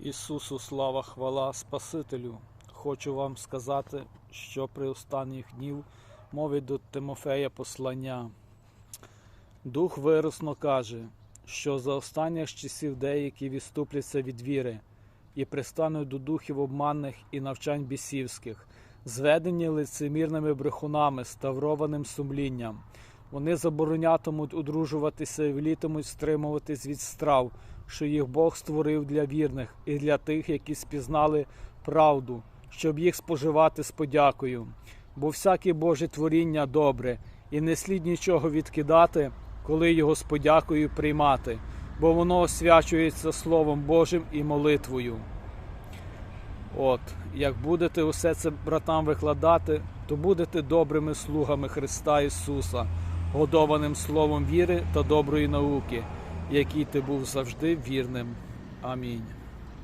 Ісусу слава, хвала Спасителю. Хочу вам сказати, що при останніх днів мовить до Тимофея послання. Дух виросно каже, що за останніх часів деякі відступляться від віри і пристануть до духів обманних і навчань бісівських, зведені лицемірними брехунами, ставрованим сумлінням. Вони заборонятимуть одружуватися і влітимуть стримуватись від страв, що їх Бог створив для вірних і для тих, які спізнали правду, щоб їх споживати з подякою. Бо всяке Боже творіння добре, і не слід нічого відкидати, коли його з подякою приймати, бо воно освячується Словом Божим і молитвою. От, як будете усе це братам викладати, то будете добрими слугами Христа Ісуса, годованим словом віри та доброї науки, який ти був завжди вірним. Амінь.